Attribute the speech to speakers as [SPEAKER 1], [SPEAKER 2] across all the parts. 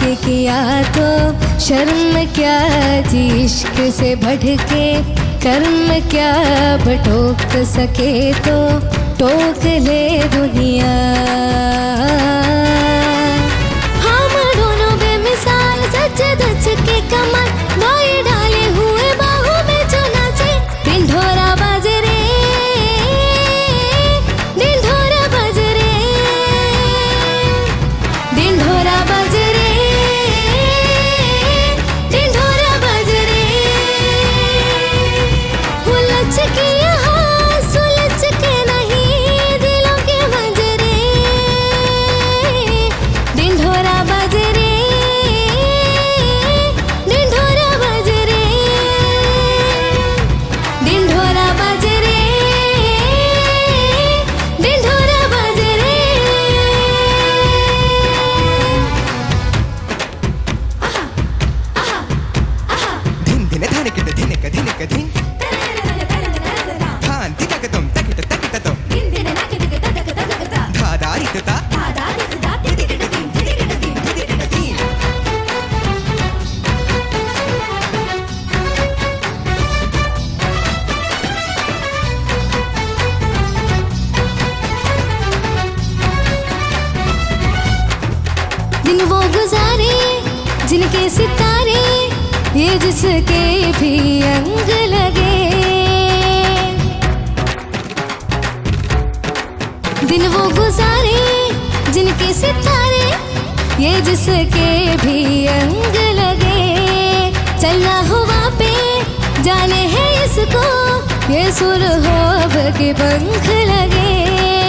[SPEAKER 1] किया तो शर्म क्या जी इश्क से भटके? कर्म क्या बटोक सके तो टोक ले दुनिया? दिन वो गुजारे, जिनके सितारे ये जिसके भी अंग लगे। दिन वो गुजारे, जिनके सितारे ये जिसके भी अंग लगे। चलना हुआ पे, जाने है इसको, ये सुर हो के पंख लगे।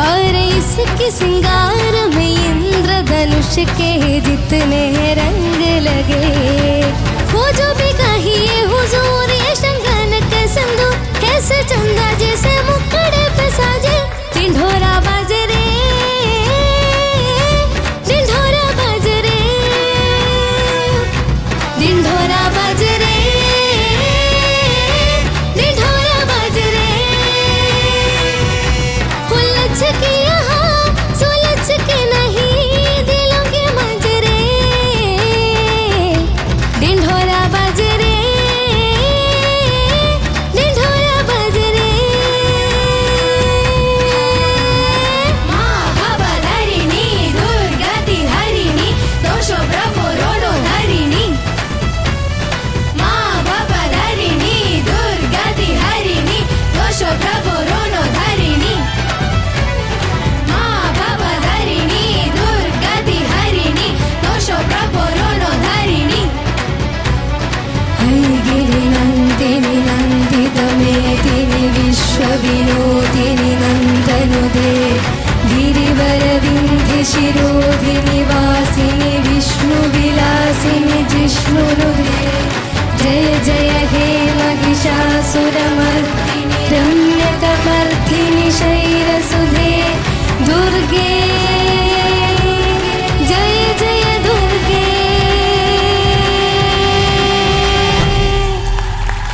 [SPEAKER 1] और इसके सिंगार में इंद्रधनुष के जितने रंग लगे। शिरोधिनि वासिनि विष्णुविलासिनि जिष्णुनुदे। जय जय हे महिषासुरमर्दिनि शैरसुधे दुर्गे जय जय दुर्गे।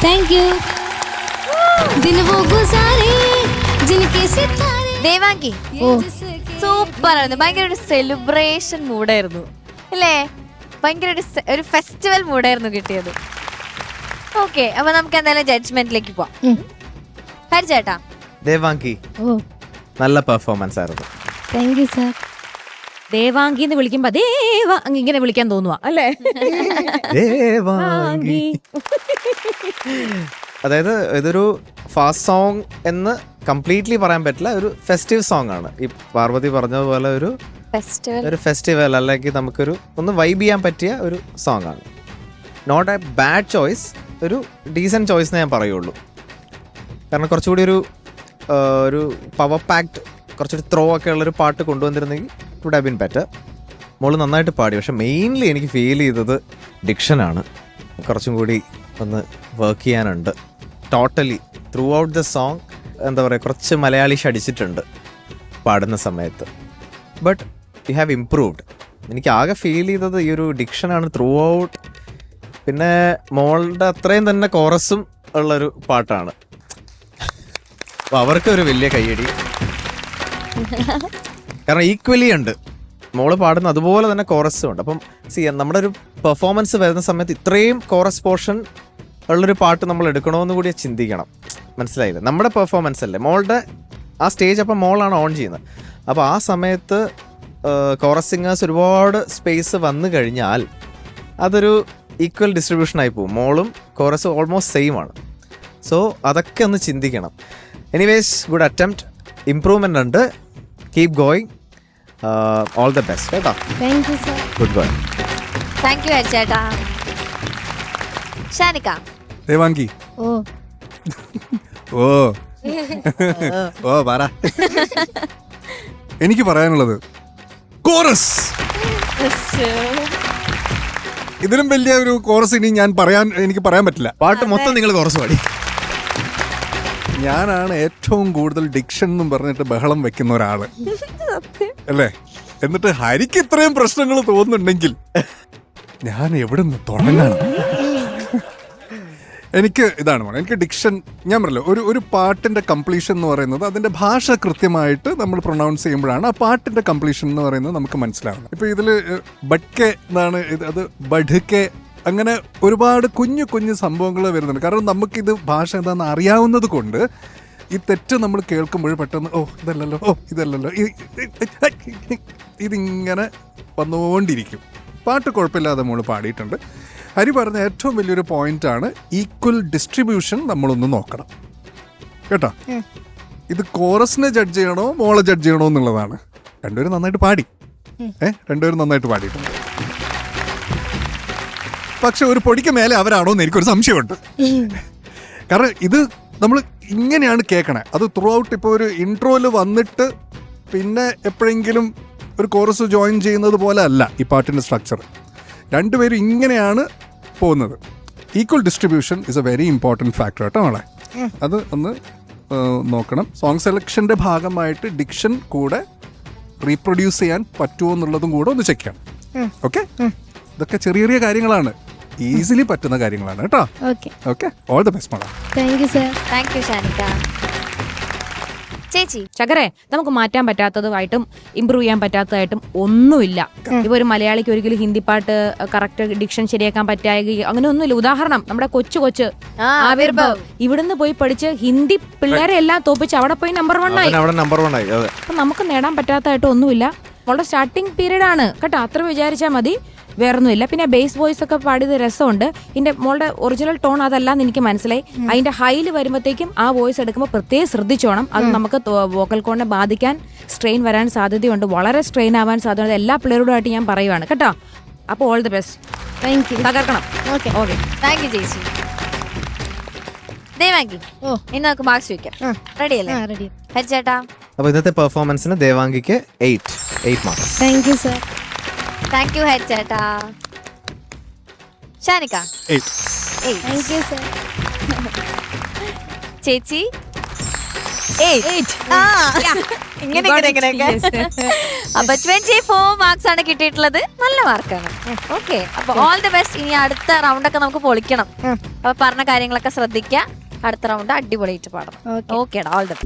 [SPEAKER 1] थैंक यू दिन वो गुजारे जिनके सितारे। देवांगी। ओ।
[SPEAKER 2] സൂപ്പർ ആയിരുന്നു ഭയങ്കര ഒരു സെലിബ്രേഷൻ മൂഡായിരുന്നു. അല്ലേ? ഭയങ്കര ഒരു ഒരു ഫെസ്റ്റിവൽ മൂഡായിരുന്നു കിട്ടിയത്. ഓക്കെ അപ്പൊ നമുക്ക് എന്തായാലും ജഡ്ജ്മെന്റിലേക്ക് പോവാം. ഹരി ചേട്ടാ.
[SPEAKER 3] ദേവാങ്കി.
[SPEAKER 1] ഓ.
[SPEAKER 3] നല്ല പെർഫോമൻസ് ആയിരുന്നു.
[SPEAKER 1] താങ്ക് യു സാർ
[SPEAKER 4] ദേവാങ്കി എന്ന് വിളിക്കുമ്പോ ദേവ ഇങ്ങനെ വിളിക്കാൻ തോന്നുക അല്ലേ?
[SPEAKER 3] ദേവാങ്കി. അതായത് ഇതൊരു ഫാസ്റ്റ് സോങ് എന്ന് കംപ്ലീറ്റ്ലി പറയാൻ പറ്റില്ല ഒരു ഫെസ്റ്റീവ് സോങ് ആണ് ഈ പാർവതി പറഞ്ഞതുപോലെ ഒരു
[SPEAKER 2] ഫെസ്റ്റിവൽ?
[SPEAKER 3] ഒരു ഫെസ്റ്റിവൽ അല്ലെങ്കിൽ നമുക്കൊരു ഒന്ന് വൈബ് ചെയ്യാൻ പറ്റിയ ഒരു സോങ് ആണ് നോട്ട് എ ബാഡ് ചോയ്സ് ഒരു ഡീസന്റ് ചോയ്സ് എന്ന് ഞാൻ പറയുള്ളൂ. കാരണം കുറച്ചുകൂടി ഒരു ഒരു പവർ പാക്ഡ് കുറച്ചൊരു ത്രോ ഒക്കെ ഉള്ളൊരു പാട്ട് കൊണ്ടുവന്നിരുന്നെങ്കിൽ വുഡ് ഹാവ് ബിൻ ബെറ്റർ മോൾ നന്നായിട്ട് പാടി പക്ഷെ മെയിൻലി എനിക്ക് ഫീൽ ചെയ്തത് ഡിക്ഷനാണ് കുറച്ചും കൂടി ഒന്ന് വർക്ക് ചെയ്യാനുണ്ട്. Totally throughout the song എന്താ പറയുക കുറച്ച് മലയാളീഷ് അടിച്ചിട്ടുണ്ട് പാടുന്ന സമയത്ത്. ബട്ട് യു ഹാവ് ഇംപ്രൂവ്ഡ് എനിക്ക് ആകെ ഫീൽ ചെയ്തത് ഈ ഒരു ഡിക്ഷനാണ് ത്രൂ ഔട്ട് പിന്നെ മോളുടെ അത്രയും തന്നെ കോറസും ഉള്ളൊരു പാട്ടാണ്. അപ്പോൾ അവർക്ക് ഒരു വലിയ കയ്യടി. കാരണം ഈക്വലി ഉണ്ട്. മോൾ പാടുന്ന അതുപോലെ തന്നെ കോറസും ഉണ്ട്. അപ്പം സി നമ്മുടെ ഒരു പെർഫോമൻസ് വരുന്ന സമയത്ത് ഇത്രയും കോറസ് പോർഷൻ ഉള്ളൊരു പാട്ട് നമ്മൾ എടുക്കണമെന്ന് കൂടി ചിന്തിക്കണം. മനസ്സിലായില്ലേ? നമ്മുടെ പെർഫോമൻസ് അല്ലേ? മോളുടെ ആ സ്റ്റേജ് അപ്പം മോളാണ് ഓൺ ചെയ്യുന്നത്. അപ്പോൾ ആ സമയത്ത് കോറസ് സിംഗേഴ്സ് ഒരുപാട് സ്പേസ് വന്നു കഴിഞ്ഞാൽ അതൊരു ഈക്വൽ ഡിസ്ട്രിബ്യൂഷൻ ആയി പോകും. മോളും കോറസും ഓൾമോസ്റ്റ് സെയിം ആണ്. സോ അതൊക്കെ ഒന്ന് ചിന്തിക്കണം. എനിവേസ് ഗുഡ് അറ്റംപ്റ്റ് ഇംപ്രൂവ്മെന്റ് ഉണ്ട്. Keep going all the best കേട്ടോ?
[SPEAKER 1] Thank you sir
[SPEAKER 3] goodbye
[SPEAKER 2] thank you ചേട്ടാ. ഷാനിക്ക.
[SPEAKER 5] ദേവാങ്കി.
[SPEAKER 1] ഓ.
[SPEAKER 5] ഓ. ഓ പറ. എനിക്ക് പറയാനുള്ളത് കോറസ്. ഇതിലും വലിയ ഒരു കോറസ് ഇനി ഞാൻ പറയാൻ എനിക്ക് പറയാൻ പറ്റില്ല.
[SPEAKER 3] പാട്ട് മൊത്തം നിങ്ങൾ കോറസ് പാടി.
[SPEAKER 5] ഞാനാണ് ഏറ്റവും കൂടുതൽ ഡിക്ഷൻ എന്നും പറഞ്ഞിട്ട് ബഹളം വെക്കുന്ന ഒരാൾ. അല്ലേ? എന്നിട്ട് ഹരിക്ക് ഇത്രയും പ്രശ്നങ്ങൾ തോന്നുന്നുണ്ടെങ്കിൽ ഞാൻ എവിടെ നിന്ന് തുടങ്ങാണ്? എനിക്ക് ഇതാണ് പറയുന്നത് എനിക്ക് ഡിക്ഷൻ ഞാൻ പറഞ്ഞല്ലോ ഒരു ഒരു പാട്ടിന്റെ കംപ്ലീഷൻ എന്ന് പറയുന്നത് അതിന്റെ ഭാഷ കൃത്യമായിട്ട് നമ്മൾ പ്രൊണൗൺസ് ചെയ്യുമ്പോഴാണ് ആ പാട്ടിന്റെ കംപ്ലീഷൻ എന്ന് പറയുന്നത് നമുക്ക് മനസ്സിലാവുന്നത്. ഇപ്പോൾ ഇതിൽ ബഡ്കെ എന്നാണ് ഇത് അത് ബഡ്കെ. അങ്ങനെ ഒരുപാട് കുഞ്ഞു കുഞ്ഞു സംഭവങ്ങൾ വരുന്നുണ്ട്. കാരണം നമുക്കിത് ഭാഷ എന്താണെന്ന് അറിയാവുന്നത് കൊണ്ട് ഈ തെറ്റ് നമ്മൾ കേൾക്കുമ്പോൾ പെട്ടെന്ന് ഓ ഇതല്ലല്ലോ ഓ ഇതല്ലല്ലോ ഇതിങ്ങനെ വന്നുകൊണ്ടിരിക്കും. പാട്ട് കുഴപ്പമില്ലാതെ നമ്മൾ പാടിയിട്ടുണ്ട്. ഹരി പറഞ്ഞ ഏറ്റവും വലിയൊരു പോയിന്റാണ് ഈക്വൽ ഡിസ്ട്രിബ്യൂഷൻ നമ്മളൊന്ന് നോക്കണം. കേട്ടോ? ഇത് കോറസിനെ ജഡ്ജ് ചെയ്യണോ മോളെ ജഡ്ജ് ചെയ്യണോ എന്നുള്ളതാണ്. രണ്ടുപേരും നന്നായിട്ട് പാടി. ഏ രണ്ടുപേരും നന്നായിട്ട് പാടിയിട്ടുണ്ട്. പക്ഷെ ഒരു പൊടിക്ക് മേലെ അവരാണോ എന്ന് എനിക്കൊരു സംശയമുണ്ട്. കാരണം ഇത് നമ്മൾ ഇങ്ങനെയാണ് കേൾക്കണേ അത് ത്രൂ ഔട്ട് ഇപ്പോൾ ഒരു ഇൻട്രോയിൽ വന്നിട്ട് പിന്നെ എപ്പോഴെങ്കിലും ഒരു കോറസ് ജോയിൻ ചെയ്യുന്നത് പോലെ അല്ല ഈ പാട്ടിന്റെ സ്ട്രക്ചർ രണ്ടുപേരും ഇങ്ങനെയാണ് പോകുന്നത്. Equal distribution is a very important factor കേട്ടോ മോളെ. അത് ഒന്ന് നോക്കണം. സോങ് സെലക്ഷന്റെ ഭാഗമായിട്ട് ഡിക്ഷൻ കൂടെ റീപ്രൊഡ്യൂസ് ചെയ്യാൻ പറ്റുമോ എന്നുള്ളതും കൂടെ ഒന്ന് ചെക്ക് ചെയ്യണം. ഓക്കെ ഇതൊക്കെ ചെറിയ ചെറിയ കാര്യങ്ങളാണ്. ഈസിലി പറ്റുന്ന കാര്യങ്ങളാണ് കേട്ടോ.
[SPEAKER 1] Okay
[SPEAKER 5] okay all the best madam
[SPEAKER 1] thank you sir
[SPEAKER 2] thank you Shanika ചേച്ചി
[SPEAKER 4] ചകരെ നമുക്ക് മാറ്റാൻ പറ്റാത്തതുമായിട്ടും ഇമ്പ്രൂവ് ചെയ്യാൻ പറ്റാത്തതായിട്ടും ഒന്നുമില്ല. ഇപ്പൊ ഒരു മലയാളിക്ക് ഒരിക്കലും ഹിന്ദി പാട്ട് കറക്റ്റ് ഡിക്ഷൻ ശരിയാക്കാൻ പറ്റായ അങ്ങനെ ഒന്നുമില്ല. ഉദാഹരണം നമ്മുടെ കൊച്ചു കൊച്ച് ആവിർഭവ് ഇവിടുന്ന് പോയി പഠിച്ച് ഹിന്ദി പിള്ളേരെ എല്ലാം തോപ്പിച്ച് അവിടെ പോയി നമ്പർ വൺ ആയി.
[SPEAKER 3] നമ്പർ വൺ ആയി
[SPEAKER 4] അപ്പൊ നമുക്ക് നേടാൻ പറ്റാത്തതായിട്ട് ഒന്നുമില്ല. മോളുടെ സ്റ്റാർട്ടിങ് പീരീഡ് ആണ്. കേട്ടോ അത്ര വിചാരിച്ചാൽ മതി. വേറൊന്നുമില്ല. പിന്നെ ബേസ് വോയിസ് ഒക്കെ പാടിയത് രസമുണ്ട്. ഇതിന്റെ മോളുടെ ഒറിജിനൽ ടോൺ അതല്ലാന്ന് എനിക്ക് മനസ്സിലായി. അതിന്റെ ഹൈയിൽ വരുമ്പോഴത്തേക്കും ആ വോയിസ് എടുക്കുമ്പോൾ പ്രത്യേകം ശ്രദ്ധിച്ചോണം. അത് നമുക്ക് വോക്കൽ കോണിനെ ബാധിക്കാൻ സ്ട്രെയിൻ വരാൻ സാധ്യതയുണ്ട്. വളരെ സ്ട്രെയിൻ ആവാൻ സാധ്യതയുണ്ട്. എല്ലാ പിള്ളേരോടുമായിട്ട് ഞാൻ പറയുവാണ്. കേട്ടോ? അപ്പോൾ all the best
[SPEAKER 1] thank you
[SPEAKER 4] തകർക്കണം.
[SPEAKER 1] Okay
[SPEAKER 4] okay
[SPEAKER 2] thank you ചേച്ചി. ദേവാങ്കി
[SPEAKER 1] ഓ.
[SPEAKER 2] ഇന്ന് നമുക്ക് മാർക്സ് വെക്കാം
[SPEAKER 1] ആ.
[SPEAKER 2] റെഡി അല്ലേ?
[SPEAKER 1] ആ റെഡി
[SPEAKER 2] ഹരിച്ചേട്ടാ.
[SPEAKER 3] അപ്പോൾ ഇന്നത്തെ പെർഫോമൻസിന് ദേവാങ്കിക്ക് eight eight mark
[SPEAKER 1] thank you sir
[SPEAKER 2] thank you ചേട്ടാ. ഷാനിക്ക?
[SPEAKER 1] താങ്ക് യു സർ
[SPEAKER 2] ചേച്ചി? ആ. ഇങ്ങനെ അപ്പൊ ട്വന്റി ഫോർ മാർക്സ് ആണ് കിട്ടിയിട്ടുള്ളത്. നല്ല മാർക്കാണ് ഓക്കെ അപ്പൊ ഓൾ ദി ബെസ്റ്റ് ഇനി അടുത്ത റൗണ്ട് ഒക്കെ നമുക്ക് പൊളിക്കണം. അപ്പൊ പറഞ്ഞ കാര്യങ്ങളൊക്കെ ശ്രദ്ധിക്കുക അടുത്ത റൗണ്ട് അടിപൊളിയായിട്ട് പാടണം
[SPEAKER 1] ഓക്കെ
[SPEAKER 2] ഓക്കേടാ ഓൾ ദി